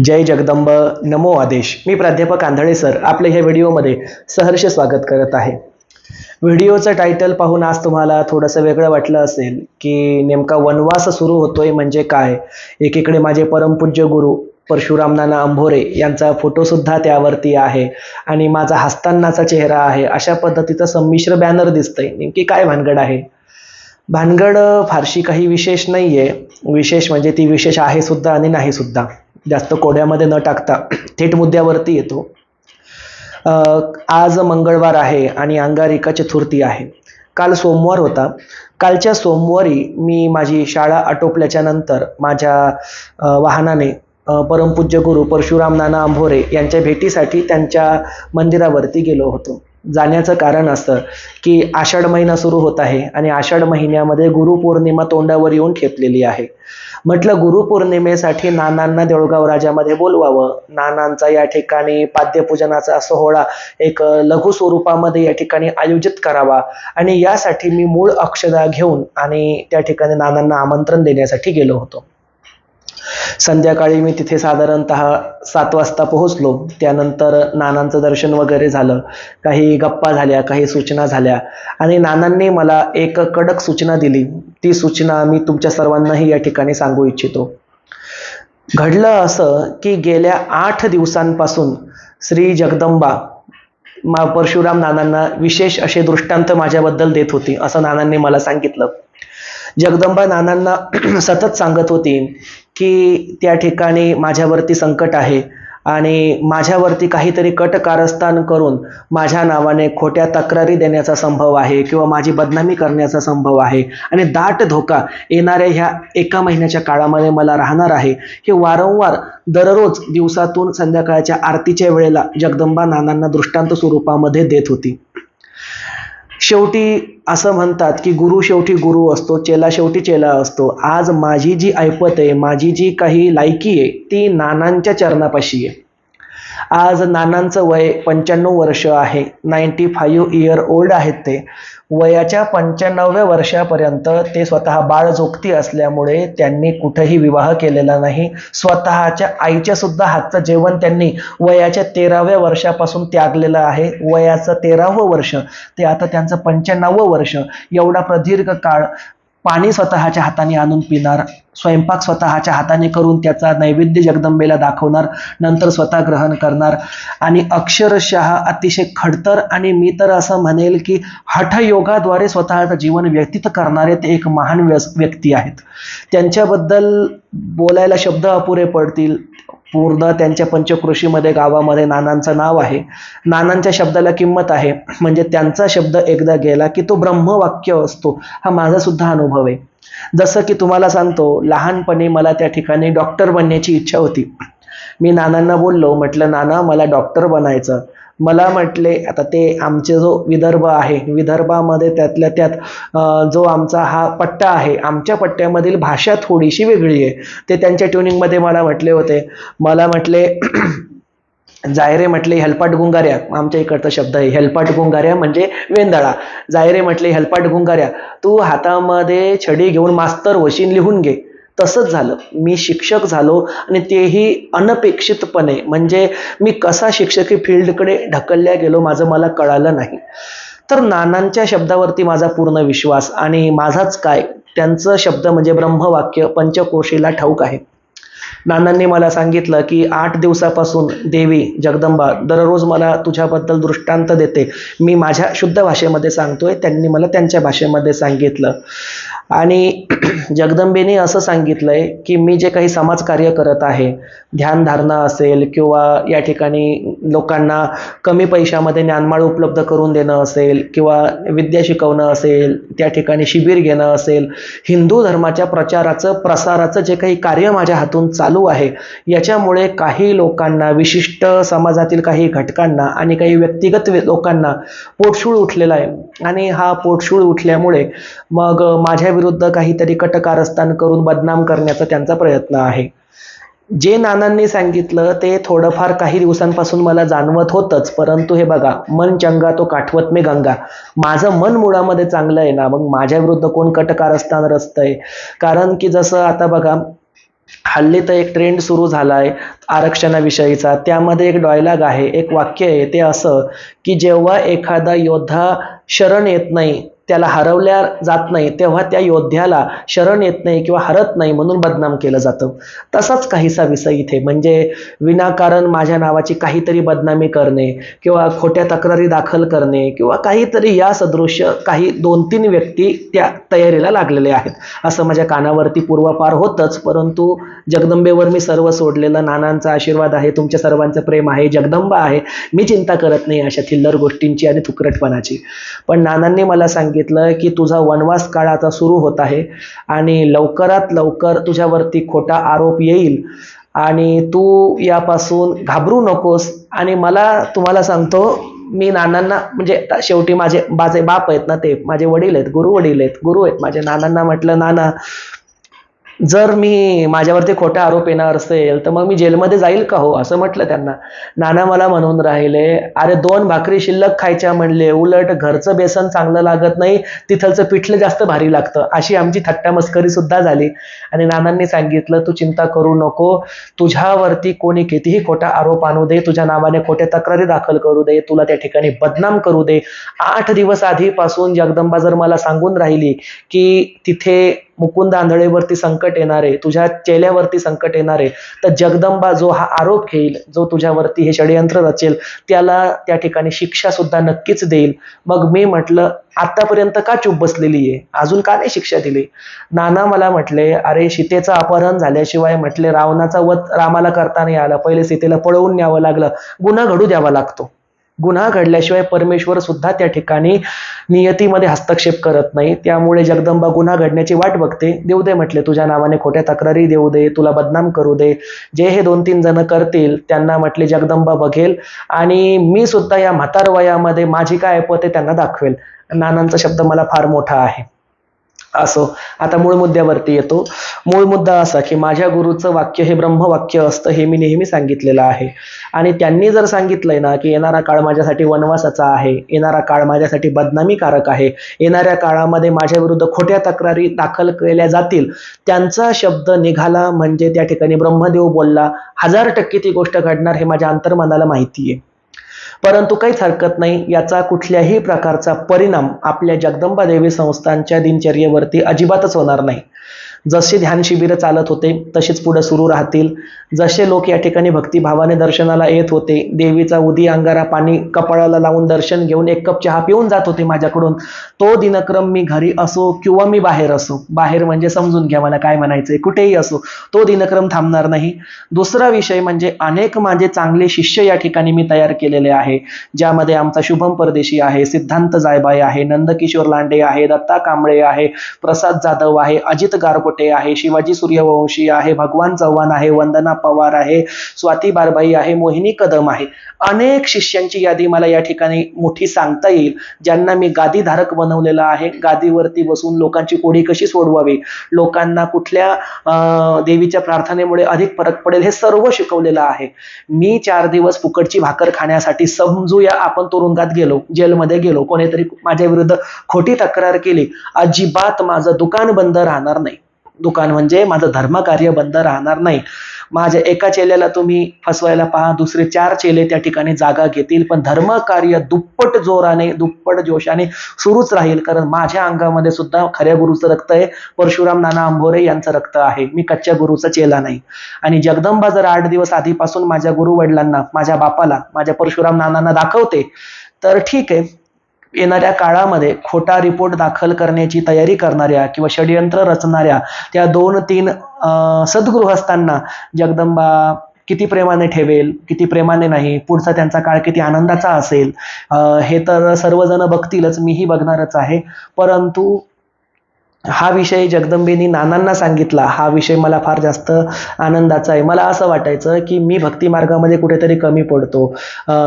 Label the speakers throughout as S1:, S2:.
S1: जय जगदंब नमो आदेश. मी प्राध्यापक आंधळे सर आपले ह्या व्हिडिओमध्ये सहर्ष स्वागत करत आहे. व्हिडिओचं टायटल पाहून आज तुम्हाला थोडंसं वेगळं वाटलं असेल की नेमका वनवास सुरू होतोय म्हणजे काय? एकीकडे माझे परमपूज्य गुरु परशुराम नाना अंभोरे यांचा फोटोसुद्धा त्यावरती आहे आणि माझा हस्तांनाचा चेहरा आहे. अशा पद्धतीचं संमिश्र बॅनर दिसतंय. नेमकी काय भानगड आहे? भानगड फारशी काही विशेष नाही आहे विशेष म्हणजे ती विशेष आहे सुद्धा आणि नाही सुद्धा. जास्त कोड्यामध्ये न टाकता थेट मुद्द्यावरती येतो. आज मंगळवार आहे आणि अंगारिका चतुर्थी आहे. काल सोमवार होता. कालच्या सोमवारी मी माझी शाळा आटोपल्याच्या नंतर माझ्या वाहनाने परमपूज्य गुरु परशुराम नाना अंभोरे यांच्या भेटीसाठी त्यांच्या मंदिरावरती गेलो होतो. जाण्याचं कारण असतं की आषाढ महिना सुरू होत आहे आणि आषाढ महिन्यामध्ये गुरुपौर्णिमा तोंडावर येऊन ठेपलेली आहे. म्हटलं गुरुपौर्णिमेसाठी नानांना देऊळगाव राजामध्ये बोलवावं. नानांचा या ठिकाणी पाद्यपूजनाचा सोहळा एक लघु स्वरूपामध्ये या ठिकाणी आयोजित करावा. आणि यासाठी मी मूळ अक्षदा घेऊन आणि त्या ठिकाणी नानांना आमंत्रण देण्यासाठी गेलो होतो. संध्याकाळी मी तिथे साधारणतः सात वाजता पोहोचलो. त्यानंतर नानांचं दर्शन वगैरे झालं. काही गप्पा झाल्या काही सूचना झाल्या. आणि नानांनी मला एक कडक सूचना दिली. ती सूचना मी तुमच्या सर्वांनाही या ठिकाणी सांगू इच्छितो. घडलं असं की गेल्या आठ दिवसांपासून श्री जगदंबा मा परशुराम नानांना विशेष असे दृष्टांत माझ्याबद्दल देत होती असं नानांनी मला सांगितलं. जगदंबा नानांना सतत सांगत होती की त्या ठिकाणी माझ्यावरती संकट आहे आणि माझ्यावरती काहीतरी कट कारस्थान करून माझ्या नावाने खोट्या तक्रारी देण्याचा संभव आहे किंवा माझी बदनामी करण्याचा संभव आहे आणि दाट धोका येणाऱ्या ह्या एका महिन्याच्या काळामध्ये मला राहणार आहे. हे वारंवार दररोज दिवसातून संध्याकाळच्या आरतीच्या वेळेला जगदंबा नानांना दृष्टांत स्वरूपामध्ये देत होती. शेवटी असं म्हणतात की गुरु शेवटी गुरु असतो चेला शेवटी चेला असतो. आज माझी जी ऐपत आहे माझी जी काही लायकी आहे ती नानांच्या चरणापाशी आहे. आज नानांचं वय पंच्याण्णव वर्ष आहे. नाईन्टी फाईव्ह इयर ओल्ड आहेत ते. वयाच्या पंच्याण्णव्या वर्षापर्यंत ते स्वतः बाळझोकती असल्यामुळे त्यांनी कुठेही विवाह केलेला नाही. स्वतःच्या आईच्या सुद्धा हातचं जेवण त्यांनी वयाच्या तेराव्या वर्षापासून त्यागलेलं आहे. वयाचं तेरावं वर्ष ते आता त्यांचं पंच्याण्णवं वर्ष. एवढा प्रदीर्घ काळ पाणी स्वतःच्या हाताने आणून पिणार स्वयंपाक स्वतःच्या हाताने करून त्याचा नैवेद्य जगदंबेला दाखवणार नंतर स्वतः ग्रहण करणार. आणि अक्षरशः अतिशय खडतर आणि मी तर असं म्हणेल की हठयोगाद्वारे स्वतःचं जीवन व्यतीत करणारे ते एक महान व्यस व्यक्ती आहेत. त्यांच्याबद्दल बोलायला शब्द अपुरे पडतील. पूर्ण त्यांच्या पंचकृषीमध्ये गावामध्ये नानांचं नाव आहे. नानांच्या शब्दाला किंमत आहे. म्हणजे त्यांचा शब्द एकदा गेला की तो ब्रह्मवाक्य असतो. हा माझा सुद्धा अनुभव आहे. जसं की तुम्हाला सांगतो लहानपणी मला त्या ठिकाणी डॉक्टर बनण्याची इच्छा होती. मी नानांना बोललो म्हटलं नाना मला डॉक्टर बनायचं मला म्हटले आता ते आमचे जो विदर्भ आहे विदर्भामध्ये त्यातल्या त्यात जो आमचा हा पट्टा आहे आमच्या पट्ट्यामधील भाषा थोडीशी वेगळी आहे. ते त्यांच्या ट्युनिंगमध्ये मला म्हटले होते. मला म्हटले जायरे म्हटले हेल्पाट गुंगाऱ्या. आमच्या इकडचा शब्द आहे हेल्पाट गुंगाऱ्या म्हणजे वेंदळा. जायरे म्हटले हेल्पाट गुंगाऱ्या. तू हातामध्ये छडी घेऊन मास्तर वशीन लिहून घे. तसंच झालं. मी शिक्षक झालो आणि तेही अनपेक्षितपणे. म्हणजे मी कसा शिक्षकी फील्डकडे ढकलल्या गेलो माझं मला कळालं नाही. तर नानांच्या शब्दावरती माझा पूर्ण विश्वास आणि माझाच काय? त्यांचं शब्द म्हणजे ब्रह्मवाक्य पंचकोशीला ठाऊक आहे. नानांनी मला सांगितलं की आठ दिवसापासून देवी जगदंबा दररोज मला तुझ्याबद्दल दृष्टांत देते. मी माझ्या शुद्ध भाषेमध्ये सांगतोय. त्यांनी मला त्यांच्या भाषेमध्ये सांगितलं. आणि जगदंबेने असं सांगितलं आहे की मी जे काही समाजकार्य करत आहे ध्यानधारणा असेल किंवा या ठिकाणी लोकांना कमी पैशामध्ये ज्ञानमाळ उपलब्ध करून देणं असेल किंवा विद्या शिकवणं असेल त्या ठिकाणी शिबिर घेणं असेल हिंदू धर्माच्या प्रचाराचं प्रसाराचं जे काही कार्य माझ्या हातून चालू आहे याच्यामुळे काही लोकांना विशिष्ट समाजातील काही घटकांना आणि काही व्यक्तिगत लोकांना पोटशूळ उठलेला आहे. आणि हा पोटशूळ उठल्यामुळे मग माझ्या विरुद्ध काहीतरी कटकारस्थान करून बदनाम करण्याचा त्यांचा प्रयत्न आहे. जे नानांनी सांगितलं ते थोडंफार काही दिवसांपासून मला जाणवत होतंच. परंतु हे बघा मन चंगा तो काठवत मे गंगा. माझं मन मुळामध्ये चांगलं आहे ना मग माझ्या विरुद्ध कोण कटकारस्थान रचतंय? कारण की जसं आता बघा हल्ली तर एक ट्रेंड सुरू झाला आहे आरक्षणाविषयीचा. त्यामध्ये एक डायलॉग आहे एक वाक्य आहे ते असं की जेव्हा एखादा योद्धा शरण येत नाही त्याला हरवल्या जात नाही तेव्हा त्या योद्ध्याला शरण येत नाही किंवा हरत नाही म्हणून बदनाम केलं जातं. तसाच काहीसा विषय इथे. म्हणजे विनाकारण माझ्या नावाची काहीतरी बदनामी करणे किंवा खोट्या तक्रारी दाखल करणे किंवा काहीतरी या सदृश्य काही दोन तीन व्यक्ती त्या तयारीला लागलेले आहेत. असं माझ्या कानावरती पूर्वापार होतंच परंतु जगदंबेवर मी सर्व सोडलेलं नानांचा आशीर्वाद आहे तुमच्या सर्वांचं प्रेम आहे जगदंबा आहे मी चिंता करत नाही अशा थिल्लर गोष्टींची आणि थुकरटपणाची. पण नानांनी मला सांगितलं की तुझा वनवास काळ आता सुरू होत आहे आणि लवकरात लवकर तुझ्यावरती खोटा आरोप येईल आणि तू यापासून घाबरू नकोस. आणि मला तुम्हाला सांगतो मी नानांना म्हणजे शेवटी माझे माझे बाप आहेत ना ते माझे वडील आहेत गुरु वडील आहेत गुरु आहेत माझ्या नानांना म्हटलं नाना जर मी माझ्यावरती खोटा आरोप येणार असेल तर मग मी जेलमध्ये जाईल का हो? असं म्हटलं त्यांना. नाना मला म्हणून राहिले अरे दोन भाकरी शिल्लक खायच्या म्हणले उलट घरचं बेसन चांगलं लागत नाही तिथलचं पिठलं जास्त भारी लागतं. अशी आमची थट्टा मस्करी सुद्धा झाली. आणि नानांनी सांगितलं तू चिंता करू नको तुझ्यावरती कोणी कितीही खोटा आरोप आणू दे तुझ्या नावाने खोट्या तक्रारी दाखल करू दे तुला त्या ठिकाणी बदनाम करू दे. आठ दिवस आधीपासून जगदंबा जर मला सांगून राहिली की तिथे मुकुंद आंधळेवरती संकट येणार आहे तुझ्या चेल्यावरती संकट येणार आहे तर जगदंबा जो हा आरोप घेईल जो तुझ्यावरती हे षडयंत्र रचेल त्याला त्या ठिकाणी शिक्षा सुद्धा नक्कीच देईल. मग मी म्हटलं आतापर्यंत का चूप बसलेली आहे? अजून का नाही शिक्षा दिली? नाना मला म्हटले अरे सीतेचं अपहरण झाल्याशिवाय म्हटले रावणाचा वध रामाला करता नाही आला. पहिले सीतेला पळवून न्यावं लागलं. गुन्हा घडू द्यावा लागतो. गुन्हा घडल्याशिवाय परमेश्वर सुद्धा त्या ठिकाणी नियतीमध्ये हस्तक्षेप करत नाही. त्यामुळे जगदंबा गुन्हा घडण्याची वाट बघते. देऊ दे म्हटले तुझ्या नावाने खोट्या तक्रारी देऊ दे तुला बदनाम करू दे. जे हे दोन तीन जण करतील त्यांना म्हटले जगदंबा बघेल आणि मी सुद्धा या म्हातार वयामध्ये माझी काय ऐपत आहे त्यांना दाखवेल. नानांचा शब्द मला फार मोठा आहे. असो. आता मूळ मुद्द्यावरती येतो. मूळ मुद्दा असा की माझ्या गुरुचं वाक्य हे ब्रह्मवाक्य असतं हे मी नेहमी सांगितलेलं आहे. आणि त्यांनी जर सांगितलंय ना की येणारा काळ माझ्यासाठी वनवासाचा आहे येणारा काळ माझ्यासाठी बदनामीकारक आहे येणाऱ्या काळामध्ये माझ्या विरुद्ध खोट्या तक्रारी दाखल केल्या जातील त्यांचा शब्द निघाला म्हणजे त्या ठिकाणी ब्रह्मदेव बोलला हजार टक्के ती गोष्ट घडणार हे माझ्या अंतर्मनाला माहिती आहे परंतु काहीच हरकत नाही. याचा कुठल्याही प्रकारचा परिणाम आपल्या जगदंबा देवी संस्थांच्या दिनचर्येवरती अजिबातच होणार नाही. जसे ध्यान शिबिरं चालत होते तसेच पुढे सुरू राहतील. जसे लोक या ठिकाणी भक्तिभावाने दर्शनाला येत होते देवीचा उदी अंगारा पाणी कपाळाला लावून दर्शन घेऊन एक कप चहा पिऊन जात होते माझ्याकडून. तो दिनक्रम मी घरी असो किंवा मी बाहेर असो बाहेर म्हणजे समजून घ्या मला काय म्हणायचंय कुठेही असो तो दिनक्रम थांबणार नाही. दुसरा विषय म्हणजे अनेक माझे चांगले शिष्य या ठिकाणी मी तयार केलेले आहे ज्यामध्ये आमचा शुभम परदेशी आहे सिद्धांत जायबाई आहे नंदकिशोर लांडे आहे दत्ता कांबळे आहे प्रसाद जाधव आहे अजित गारकोट गारगोटे आहे शिवाजी सूर्यवंशी आहे भगवान चव्हाण आहे वंदना पवार आहे स्वाती बारबाई आहे मोहिनी कदम आहे. अनेक शिष्यांची यादी मला या ठिकाणी मोठी सांगता येईल ज्यांना मी गादीधारक बनवलेला आहे. गादीवरती बसून लोकांची कोडी कशी सोडवावी? लोकांना कुठल्या अं, देवीच्या प्रार्थनेमुळे अधिक फरक पडेल हे सर्व शिकवलेलं आहे. मी चार दिवस फुकटची भाकर खाण्यासाठी समजूया आपण तुरुंगात गेलो जेलमध्ये गेलो कोणीतरी माझ्या विरुद्ध खोटी तक्रार केली अजिबात माझं दुकान बंद राहणार नाही. दुकान म्हणजे माझं धर्मकार्य बंद राहणार नाही. माझ्या एका चेल्याला तुम्ही फसवायला पहा दुसरे चार चेले त्या ठिकाणी जागा घेतील पण धर्मकार्य दुप्पट जोराने दुप्पट जोशाने सुरूच राहील कारण माझ्या अंगामध्ये सुद्धा खऱ्या गुरुचं रक्त आहे. परशुराम नाना अंभोरे यांचं रक्त आहे. मी कच्च्या गुरुचा चेला नाही. आणि जगदंबा जर आठ दिवस आधीपासून माझ्या गुरु वडिलांना माझ्या बापाला माझ्या परशुराम नानांना दाखवते तर ठीक आहे. येणाऱ्या काळामध्ये खोटा रिपोर्ट दाखल करण्याची तयारी करणाऱ्या किंवा षडयंत्र रचणाऱ्या त्या दोन तीन सद्गृहस्थांना जगदंबा किती प्रेमाने ठेवेल किती प्रेमाने नाही पुढचा त्यांचा काळ किती आनंदाचा असेल हे तर सर्वजण बघतीलच मीही बघणारच आहे. परंतु हा विषय जगदंबेनी नानांना सांगितला. हा विषय मला फार जास्त आनंदाचा आहे. मला असं वाटायचं की मी भक्ती मार्गामध्ये कुठेतरी कमी पडतो.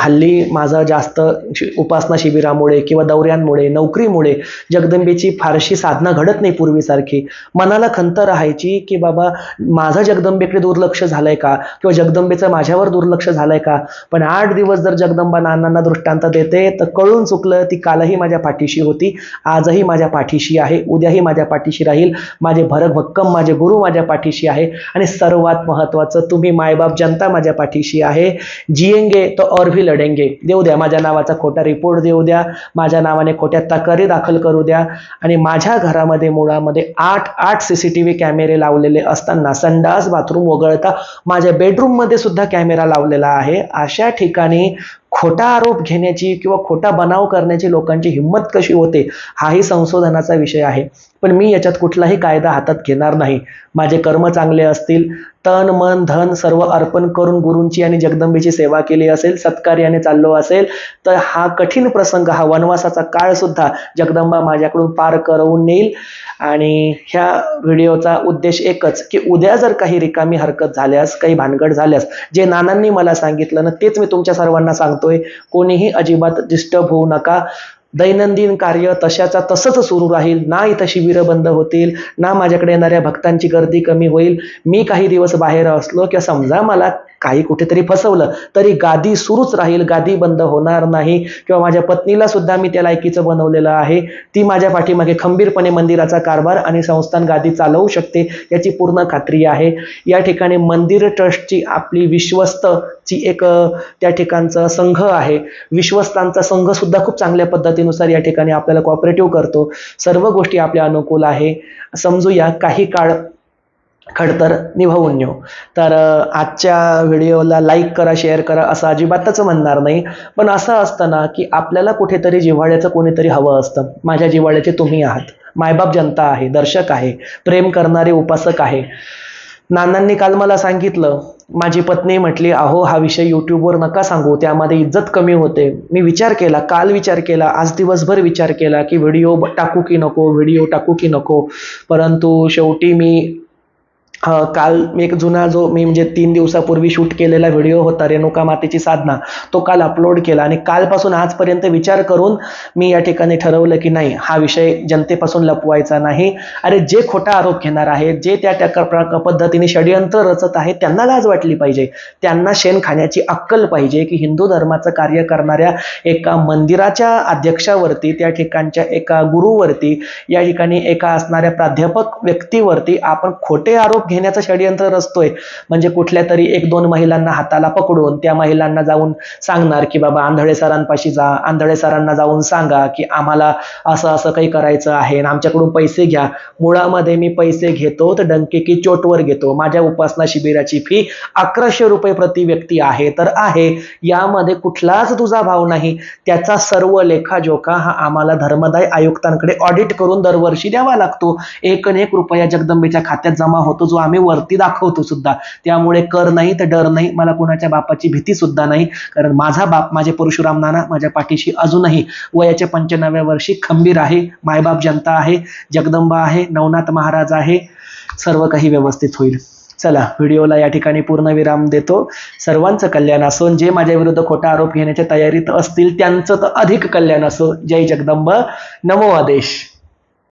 S1: हल्ली माझं जास्त शि- उपासना शिबिरामुळे किंवा दौऱ्यांमुळे नोकरीमुळे जगदंबेची फारशी साधना घडत नाही पूर्वीसारखी. मनाला खंत राहायची की बाबा माझं जगदंबेकडे दुर्लक्ष झालंय का? किंवा जगदंबेचं माझ्यावर दुर्लक्ष झालंय का? पण आठ दिवस जर जगदंबा नानांना दृष्टांत देते तर कळून चुकलं ती कालही माझ्या पाठीशी होती आजही माझ्या पाठीशी आहे उद्याही माझ्या माझ्या पाठीशी राहील. माझे भरक भक्कम माझे गुरु माझ्या पाठीशी आहे. आणि सर्वात महत्त्वाचं तुम्ही मायबाप जनता माझ्या पाठीशी आहे. जिएंगे तो और भी लढेंगे. देऊ द्या माझ्या नावाचा खोटा रिपोर्ट देऊ द्या. माझ्या नावाने खोट्या तक्रारी दाखल करू द्या. आणि माझ्या घरामध्ये मुळामध्ये आठ आठ सी सी टी व्ही कॅमेरे लावलेले असताना संडास बाथरूम वगळता माझ्या बेडरूममध्ये सुद्धा कॅमेरा लावलेला आहे. अशा ठिकाणी खोटा आरोप घेण्याची किंवा खोटा बनाव करण्याची लोकांची हिंमत कशी होते हाही संशोधनाचा विषय आहे. पण मी याच्यात कुठलाही कायदा हातात घेणार नाही. माझे कर्म चांगले असतील तन मन धन सर्व अर्पण करून गुरूंची आणि जगदंबेची सेवा केली असेल सत्कार्याने चाललो असेल तर हा कठीण प्रसंग हा वनवासाचा काळ सुद्धा जगदंबा माझ्याकडून पार करवून नेईल. आणि ह्या व्हिडिओचा उद्देश एकच की उद्या जर काही रिकामी हरकत झाल्यास काही भानगड झाल्यास जे नानांनी मला सांगितलं ना तेच मी तुमच्या सर्वांना सांगतोय. कोणीही अजिबात डिस्टर्ब होऊ नका. दैनंदिन कार्य तशाचा तसंच सुरू राहील. ना इथं शिबिरं बंद होतील ना माझ्याकडे येणाऱ्या भक्तांची गर्दी कमी होईल. मी काही दिवस बाहेर असलो किंवा समजा मला काही कुठेतरी फसवलं तरी गादी सुरूच राहील. गादी बंद होणार नाही. किंवा माझ्या पत्नीला सुद्धा मी त्या लायकीचं बनवलेलं आहे. ती माझ्या पाठीमागे खंबीरपणे मंदिराचा कारभार आणि संस्थान गादी चालवू शकते याची पूर्ण खात्री आहे. या ठिकाणी मंदिर ट्रस्टची आपली विश्वस्तची एक त्या ठिकाणचा संघ आहे. विश्वस्तांचा संघ सुद्धा खूप चांगल्या पद्धतीनुसार या ठिकाणी आपल्याला कॉपरेटिव्ह करतो. सर्व गोष्टी आपल्या अनुकूल आहे. समजूया काही काळ खडतर निभावून नेऊ. तर आजच्या व्हिडिओला लाईक करा शेअर करा असं अजिबातच म्हणणार नाही. पण असं असतं ना की आपल्याला कुठेतरी जिव्हाळ्याचं कोणीतरी हवं असतं. माझ्या जिव्हाळ्याचे तुम्ही आहात. मायबाप जनता आहे दर्शक आहे प्रेम करणारे उपासक आहे. नानांनी काल मला सांगितलं माझी पत्नी म्हटली अहो हा विषय यूट्यूबवर नका सांगू त्यामध्ये इज्जत कमी होते. मी विचार केला काल विचार केला आज दिवसभर विचार केला की व्हिडिओ टाकू की नको व्हिडिओ टाकू की नको. परंतु शेवटी मी काल मी एक जुना जो मी म्हणजे तीन दिवसापूर्वी शूट केलेला व्हिडिओ होता रेणुका मातेची साधना तो काल अपलोड केला. आणि कालपासून आजपर्यंत विचार करून मी या ठिकाणी ठरवलं की नाही हा विषय जनतेपासून लपवायचा नाही. अरे जे खोटा आरोप घेणार आहेत जे त्या त्या प्र- पद्धतीने षडयंत्र रचत आहेत त्यांना लाज वाटली पाहिजे. त्यांना शेण खाण्याची अक्कल पाहिजे की हिंदू धर्माचं कार्य करणाऱ्या एका मंदिराच्या अध्यक्षावरती त्या ठिकाणच्या एका गुरुवरती या ठिकाणी एका असणाऱ्या प्राध्यापक व्यक्तीवरती आपण खोटे आरोप घेण्याचं षडयंत्र रचतोय. म्हणजे कुठल्या तरी एक दोन महिलांना हाताला पकडून त्या महिलांना जाऊन सांगणार की बाबा आंधळे सरांपाशी जा आंधळे सरांना जाऊन सांगा की आम्हाला असं असं काही करायचं आहे आणि आमच्याकडून पैसे घ्या. मुळामध्ये मी पैसे घेतो तर डंके की चोटवर घेतो. माझ्या उपासना शिबिराची फी अकराशे रुपये प्रति व्यक्ती आहे तर आहे. यामध्ये कुठलाच तुझा भाव नाही. त्याचा सर्व लेखाजोखा हा आम्हाला धर्मदाय आयुक्तांकडे ऑडिट करून दरवर्षी द्यावा लागतो. एक एक रुपया जगदंबेच्या खात्यात जमा होतो जो आम्ही वरती दाखवतो सुद्धा. त्यामुळे कर नाही तर डर नाही मला कुणाच्या बापाची भीती सुद्धा नाही. कारण माझा बाप माझे परशुराम नाना माझ्या पाठीशी अजूनही वयाच्या पंच्याण्णव्या वर्षी खंबीर आहे मायबाप जनता आहे जगदंबा आहे नवनाथ महाराज आहे सर्व काही व्यवस्थित होईल. चला व्हिडिओला या ठिकाणी पूर्ण विराम देतो. सर्वांचं कल्याण असो जे माझ्या विरुद्ध खोटा आरोप घेण्याच्या तयारीत असतील त्यांचं तर अधिक कल्याण असो. जय जगदंब. नमो आदेश.